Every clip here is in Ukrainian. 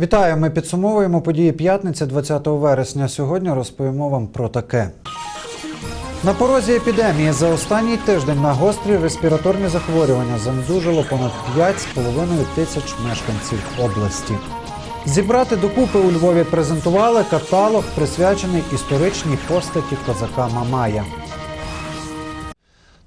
Вітаю! Ми підсумовуємо події п'ятниці 20 вересня. Сьогодні розповімо вам про таке. На порозі епідемії за останній тиждень на гострі респіраторні захворювання занедужило понад 5,5 тисяч мешканців області. Зібрати докупи у Львові презентували каталог, присвячений історичній постаті козака Мамая.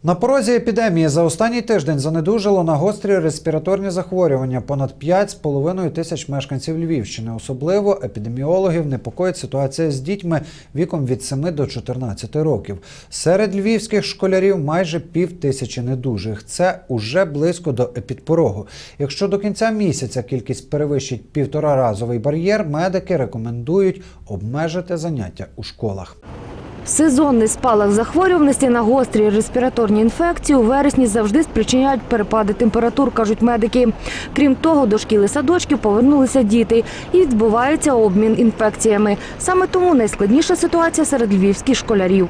На порозі епідемії за останній тиждень занедужило на гострі респіраторні захворювання понад 5,5 тисяч мешканців Львівщини. Особливо епідеміологів непокоїть ситуація з дітьми віком від 7 до 14 років. Серед львівських школярів майже пів тисячі недужих. Це уже близько до епідпорогу. Якщо до кінця місяця кількість перевищить півтораразовий бар'єр, медики рекомендують обмежити заняття у школах. Сезонний спалах захворюваності на гострі респіраторні інфекції у вересні завжди спричиняють перепади температур, кажуть медики. Крім того, до шкіли садочків повернулися діти і відбувається обмін інфекціями. Саме тому найскладніша ситуація серед львівських школярів.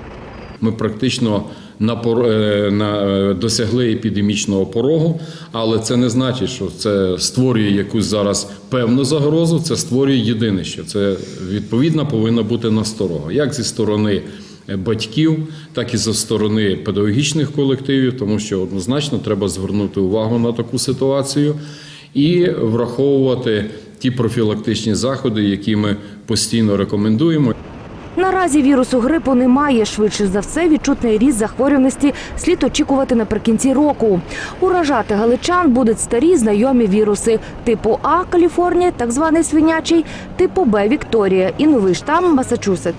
Ми практично на, е, на, е, досягли епідемічного порогу, але це не значить, що це створює якусь зараз певну загрозу. Це створює єдине, що це відповідно повинна бути насторога, як зі сторони е, батьків, так і зі сторони педагогічних колективів, тому що однозначно треба звернути увагу на таку ситуацію і враховувати ті профілактичні заходи, які ми постійно рекомендуємо. Наразі вірусу грипу немає. Швидше за все, відчутний ріст захворюваності слід очікувати наприкінці року. Уражати галичан будуть старі знайомі віруси типу А Каліфорнія, так званий свинячий, типу Б Вікторія і новий штам Масачусетс.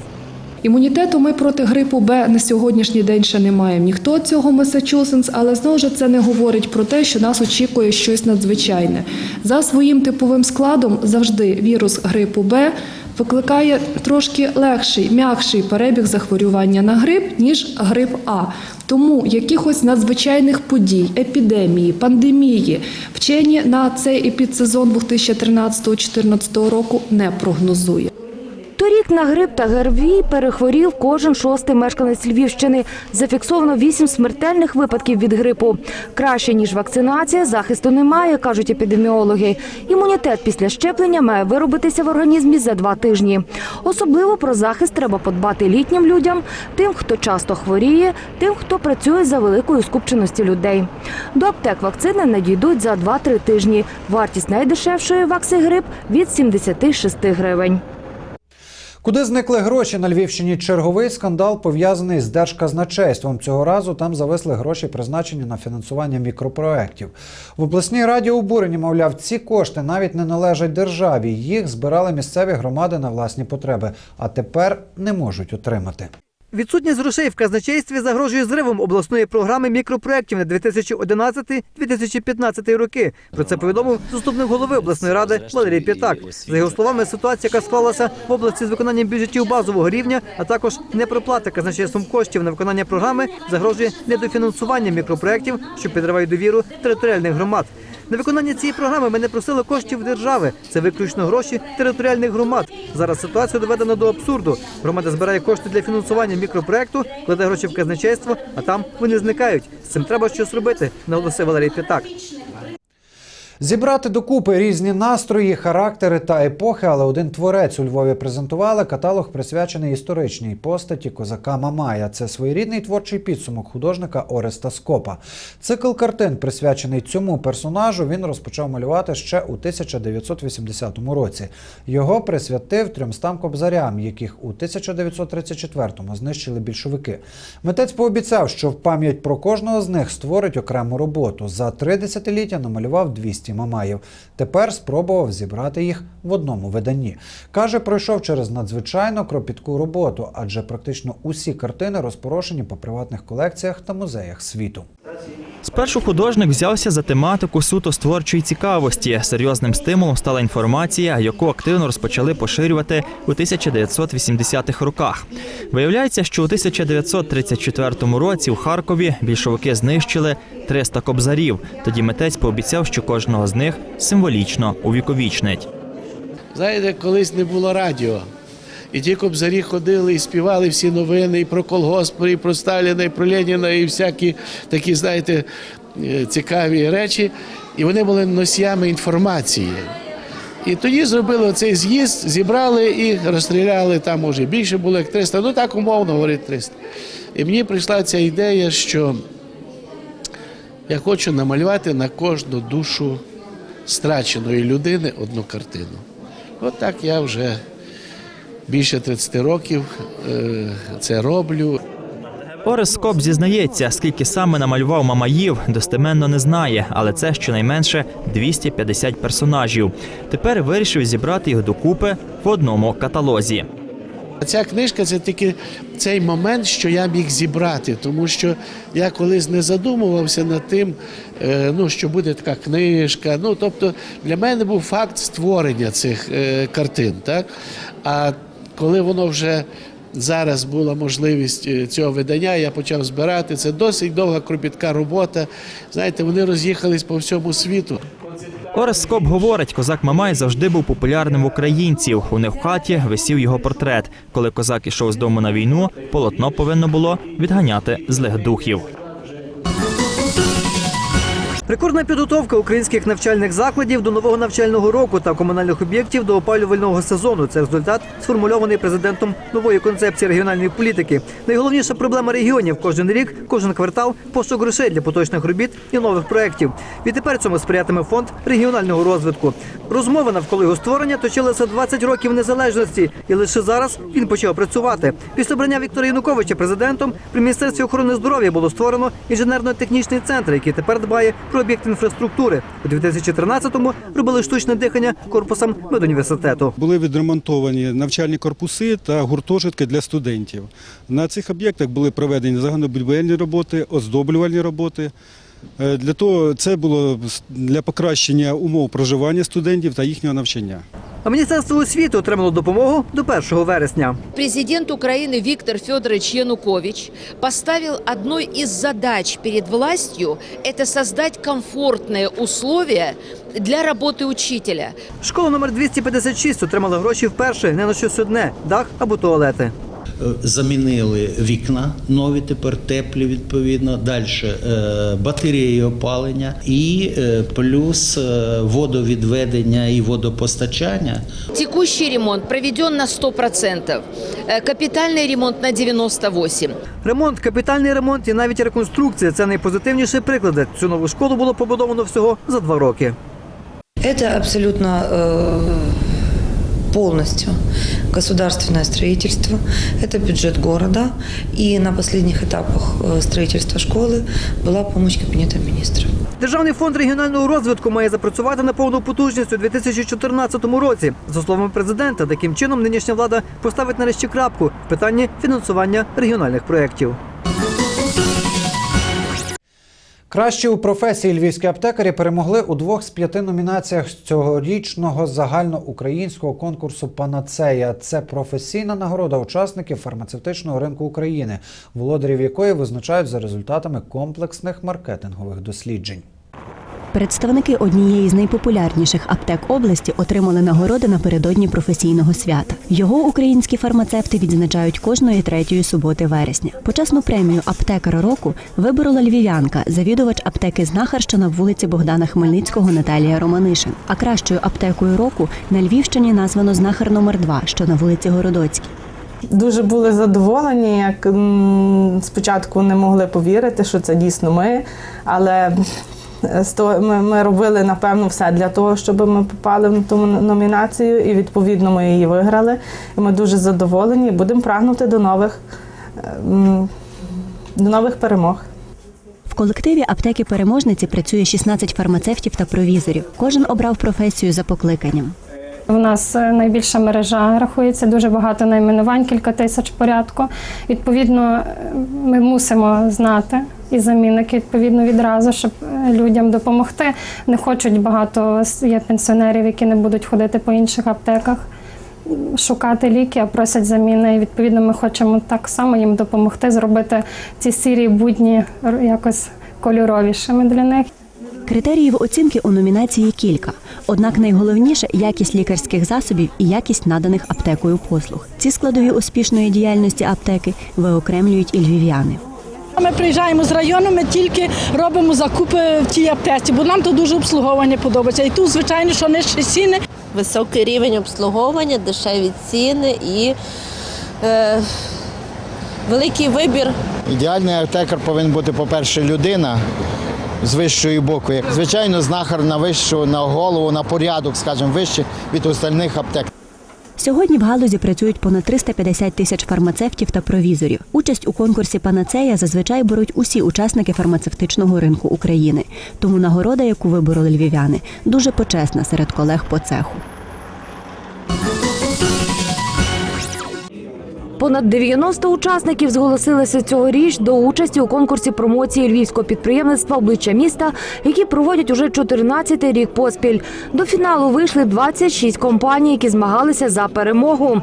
Імунітету ми проти грипу Б на сьогоднішній день ще не маємо. Ніхто цього Масачусетс, але знову ж це не говорить про те, що нас очікує щось надзвичайне. За своїм типовим складом завжди вірус грипу Б викликає трошки легший, м'якший перебіг захворювання на грип, ніж грип А. Тому якихось надзвичайних подій, епідемії, пандемії вчені на цей епідсезон 2013-2014 року не прогнозує. Торік на грип та ГРВІ перехворів кожен шостий мешканець Львівщини. Зафіксовано вісім смертельних випадків від грипу. Краще ніж вакцинація, захисту немає, кажуть епідеміологи. Імунітет після щеплення має виробитися в організмі за два тижні. Особливо про захист треба подбати літнім людям, тим, хто часто хворіє, тим, хто працює за великою скупченості людей. До аптек вакцини надійдуть за 2-3 тижні. Вартість найдешевшої вакси грип від 76 гривень. Куди зникли гроші на Львівщині? Черговий скандал пов'язаний з держказначейством. Цього разу там зависли гроші, призначені на фінансування мікропроєктів. В обласній раді обурені, мовляв, ці кошти навіть не належать державі. Їх збирали місцеві громади на власні потреби, а тепер не можуть отримати. Відсутність грошей в казначействі загрожує зривом обласної програми мікропроєктів на 2011-2015 роки. Про це повідомив заступник голови обласної ради Валерій П'ятак. За його словами, ситуація, яка склалася в області з виконанням бюджетів базового рівня, а також непроплата казначейством коштів на виконання програми, загрожує недофінансування мікропроєктів, що підривають довіру територіальних громад. На виконання цієї програми ми не просили коштів держави. Це виключно гроші територіальних громад. Зараз ситуація доведена до абсурду. Громада збирає кошти для фінансування мікропроекту, кладе гроші в казначейство, а там вони зникають. З цим треба щось робити, наголосив Валерій П'ятак. Зібрати докупи різні настрої, характери та епохи, але один творець у Львові презентували каталог, присвячений історичній постаті козака Мамая. Це своєрідний творчий підсумок художника Ореста Скопа. Цикл картин, присвячений цьому персонажу, він розпочав малювати ще у 1980 році. Його присвятив трьомстам кобзарям, яких у 1934-му знищили більшовики. Митець пообіцяв, що в пам'ять про кожного з них створить окрему роботу. За три десятиліття намалював 200 мамаїв. Тепер спробував зібрати їх в одному виданні. Каже, пройшов через надзвичайно кропітку роботу, адже практично усі картини розпорошені по приватних колекціях та музеях світу. Спершу художник взявся за тематику суто з творчої цікавості. Серйозним стимулом стала інформація, яку активно розпочали поширювати у 1980-х роках. Виявляється, що у 1934 році у Харкові більшовики знищили 300 кобзарів. Тоді митець пообіцяв, що кожного з них символічно увіковічнить. Знаєте, колись не було радіо. І ті кобзарі ходили і співали всі новини і про колгосп, і про Сталіна, і про Леніна, і всякі такі, знаєте, е, цікаві речі. І вони були носіями інформації. І тоді зробили цей з'їзд, зібрали і розстріляли. Там може більше було як 300, ну так умовно говорить 300. І мені прийшла ця ідея, що я хочу намалювати на кожну душу страченої людини одну картину. От так я вже більше 30 років е, це роблю. Орес Скоп зізнається, скільки саме намалював Мамаїв, достеменно не знає, але це щонайменше 250 персонажів. Тепер вирішив зібрати їх докупи в одному каталозі. Ця книжка це тільки цей момент, що я міг зібрати, тому що я колись не задумувався над тим, е, ну, що буде така книжка. Ну, тобто для мене був факт створення цих е, картин. Так? А коли воно вже зараз була можливість е, цього видання, я почав збирати. Це досить довга кропітка робота. Знаєте, вони роз'їхались по всьому світу. Орес Скоп говорить, козак Мамай завжди був популярним в українців. У них в хаті висів його портрет. Коли козак ішов з дому на війну, полотно повинно було відганяти злих духів. Рекордна підготовка українських навчальних закладів до нового навчального року та комунальних об'єктів до опалювального сезону. Це результат сформульований президентом нової концепції регіональної політики. Найголовніша проблема регіонів кожен рік, кожен квартал пошук грошей для поточних робіт і нових проєктів. Відтепер цьому сприятиме фонд регіонального розвитку. Розмови навколо його створення точилися 20 років незалежності, і лише зараз він почав працювати. Після обрання Віктора Януковича президентом при міністерстві охорони здоров'я було створено інженерно-технічний центр, який тепер дбає про об'єкт інфраструктури. У 2013-му робили штучне дихання корпусам медуніверситету. Були відремонтовані навчальні корпуси та гуртожитки для студентів. На цих об'єктах були проведені загальнобудівельні роботи, оздоблювальні роботи. Е, Для того це було для покращення умов проживання студентів та їхнього навчання. А міністерство освіти отримало допомогу до 1 вересня. Президент Украины Виктор Федорович Янукович поставил одной из задач перед властью – это создать комфортные условия для работы учителя. Школа номер 256 отримала гроші вперше не на щось одне дах або туалети. Е, Замінили вікна, нові тепер теплі відповідно. Далі батареї опалення і е, плюс е, водовідведення і водопостачання. Текущий ремонт проведен на 100%, э, капитальный ремонт на 98%. Ремонт, капітальний ремонт і навіть реконструкція це найпозитивніші приклади. Цю нову школу було побудовано всього за два роки. Это абсолютно э, полностью государственное строительство, это бюджет города, и на последних этапах э, строительства школы была помощь Кабинета министров. Державний фонд регіонального розвитку має запрацювати на повну потужність у 2014 році. За словами президента, таким чином нинішня влада поставить нарешті крапку в питанні фінансування регіональних проєктів. Кращі у професії львівські аптекарі перемогли у двох з п'яти номінаціях цьогорічного загальноукраїнського конкурсу Панацея. Це професійна нагорода учасників фармацевтичного ринку України, володарів якої визначають за результатами комплексних маркетингових досліджень. Представники однієї з найпопулярніших аптек області отримали нагороди напередодні професійного свята. Його українські фармацевти відзначають кожної третьої суботи вересня. Почесну премію аптекара року виборола львів'янка, завідувач аптеки Знахарщина в вулиці Богдана Хмельницького Наталія Романишин. А кращою аптекою року на Львівщині названо знахар номер 2 що на вулиці Городоцькій. Дуже були задоволені, як спочатку не могли повірити, що це дійсно ми, але ми, ми робили напевно все для того, щоб ми попали в ту номінацію, і відповідно ми її виграли. І ми дуже задоволені. Будемо прагнути до нових, ем, до нових перемог. В колективі аптеки переможниці працює 16 фармацевтів та провізорів. Кожен обрав професію за покликанням. У нас е, найбільша мережа рахується дуже багато найменувань, кілька тисяч порядку. Відповідно, е, ми мусимо знати і замінники відповідно відразу, щоб е, людям допомогти. Не хочуть багато є пенсіонерів, які не будуть ходити по інших аптеках. Шукати ліки, а просять заміни. І відповідно, ми хочемо так само їм допомогти зробити ці сірі будні якось кольоровішими для них. Критеріїв оцінки у номінації кілька. Однак найголовніше якість лікарських засобів і якість наданих аптекою послуг. Ці складові успішної діяльності аптеки виокремлюють і львів'яни. Ми приїжджаємо з району, ми тільки робимо закупи в тій аптеці, бо нам тут дуже обслуговування подобається. І тут, звичайно, що нижчі ціни. високий рівень обслуговування, дешеві ціни і е, великий вибір Ідеальний аптекар повинен бути, по-перше, людина з вищої боку. Звичайно, знахар на вищу, на голову, на порядок, скажімо, вище від остальних аптек. Сьогодні в галузі працюють понад 350 тисяч фармацевтів та провізорів. Участь у конкурсі Панацея зазвичай беруть усі учасники фармацевтичного ринку України. Тому нагорода, яку вибороли львів'яни, дуже почесна серед колег по цеху. Понад 90 учасників зголосилися цьогоріч до участі у конкурсі промоції львівського підприємництва обличчя міста, які проводять уже 14-й рік поспіль. До фіналу вийшли 26 компаній, які змагалися за перемогу.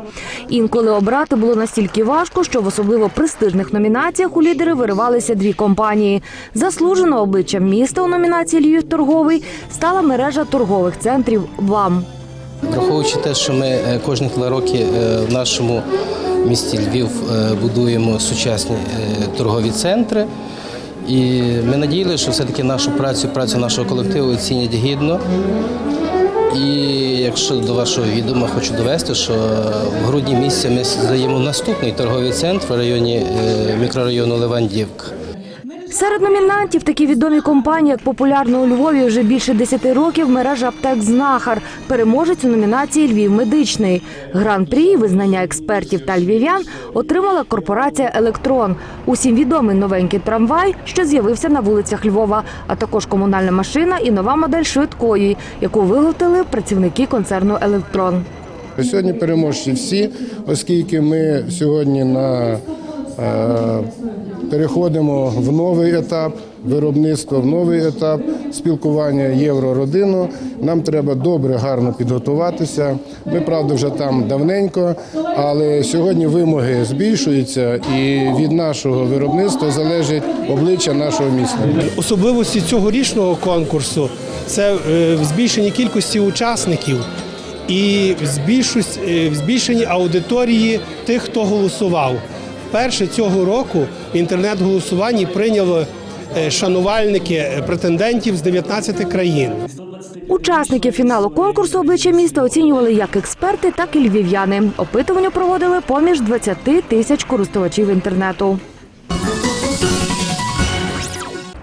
Інколи обрати було настільки важко, що в особливо престижних номінаціях у лідери виривалися дві компанії. Заслужено обличчям міста у номінації Львів торговий стала мережа торгових центрів ВАМ. Враховуючи те, що ми е, кожні два роки е, в нашому місті Львів е, будуємо сучасні е, торгові центри. І ми надіялися, що все-таки нашу працю, працю нашого колективу оцінять гідно. І якщо до вашого відома хочу довести, що в грудні місяці ми здаємо наступний торговий центр в районі е, мікрорайону Левандівка. Серед номінантів такі відомі компанії, як популярна у Львові вже більше 10 років мережа аптек Знахар, переможець у номінації Львів медичний. Гран-прі визнання експертів та львів'ян отримала корпорація Електрон. Усім відомий новенький трамвай, що з'явився на вулицях Львова, а також комунальна машина і нова модель швидкої, яку виготовили працівники концерну Електрон. Сьогодні переможці всі, оскільки ми сьогодні на, переходимо в новий етап виробництва, в новий етап спілкування єврородину. Нам треба добре, гарно підготуватися. Ми, правда, вже там давненько, але сьогодні вимоги збільшуються, і від нашого виробництва залежить обличчя нашого міста. Особливості цьогорічного конкурсу це е, в збільшенні кількості учасників і е, в збільшенні аудиторії тих, хто голосував. Вперше цього року в інтернет-голосуванні прийняло е, шанувальники е, претендентів з 19 країн. Учасників фіналу конкурсу обличчя міста оцінювали як експерти, так і львів'яни. Опитування проводили поміж 20 тисяч користувачів інтернету.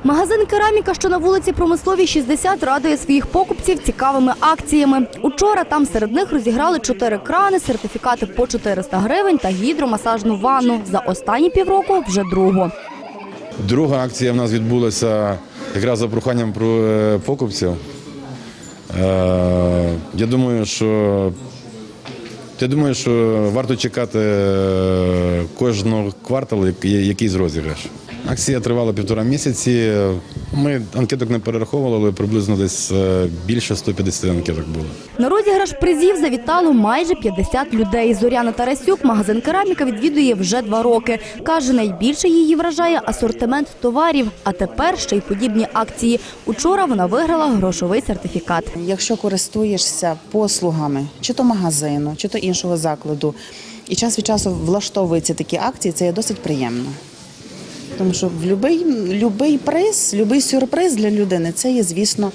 Магазин Кераміка, що на вулиці Промисловій 60, радує своїх покупців цікавими акціями. Учора там серед них розіграли чотири крани, сертифікати по 400 гривень та гідромасажну ванну. За останні півроку вже другу. Друга акція в нас відбулася якраз за проханням про е, покупців. Е, Я думаю, що я думаю, що варто чекати е, кожного кварталу якийсь розіграш. Акція тривала півтора місяці. Ми анкеток не перераховували, але приблизно десь е, більше 150 анкеток було. На розіграш призів завітало майже 50 людей. Зоряна Тарасюк магазин Кераміка відвідує вже два роки. Каже, найбільше її вражає асортимент товарів, а тепер ще й подібні акції. Учора вона виграла грошовий сертифікат. Якщо користуєшся послугами чи то магазину, чи то іншого закладу, і час від часу влаштовуються такі акції, це є досить приємно. Тому що в будь-який любий приз, будь-який сюрприз для людини це є, звісно,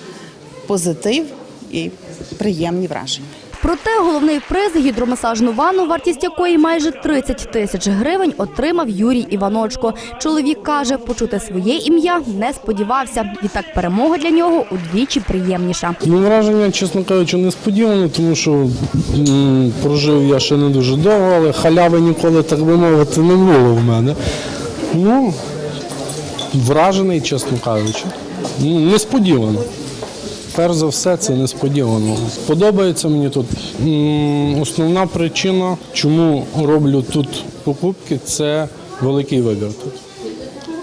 позитив і приємні враження. Проте головний приз гідромасажну ванну, вартість якої майже 30 тисяч гривень, отримав Юрій Іваночко. Чоловік каже, почути своє ім'я не сподівався. Відтак перемога для нього удвічі приємніша. Ну, враження, чесно кажучи, несподіване, тому що м, прожив я ще не дуже довго, але халяви ніколи, так би мовити, не було в мене. Ну, вражений, чесно кажучи. Ну, несподівано. Перш за все, це несподівано. Подобається мені тут. Основна причина, чому роблю тут покупки, це великий вибір тут.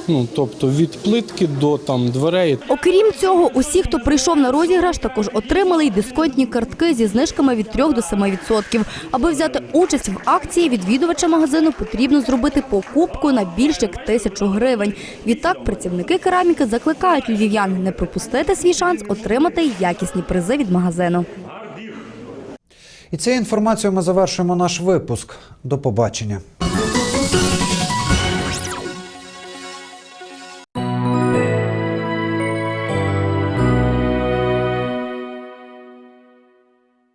Ну, тобто від плитки до там дверей. Окрім цього, усі, хто прийшов на розіграш, також отримали й дисконтні картки зі знижками від 3 до 7%. Аби взяти участь в акції, відвідувача магазину потрібно зробити покупку на більш як тисячу гривень. Відтак працівники кераміки закликають львів'ян не пропустити свій шанс отримати якісні призи від магазину. І цією інформацією ми завершуємо наш випуск. До побачення.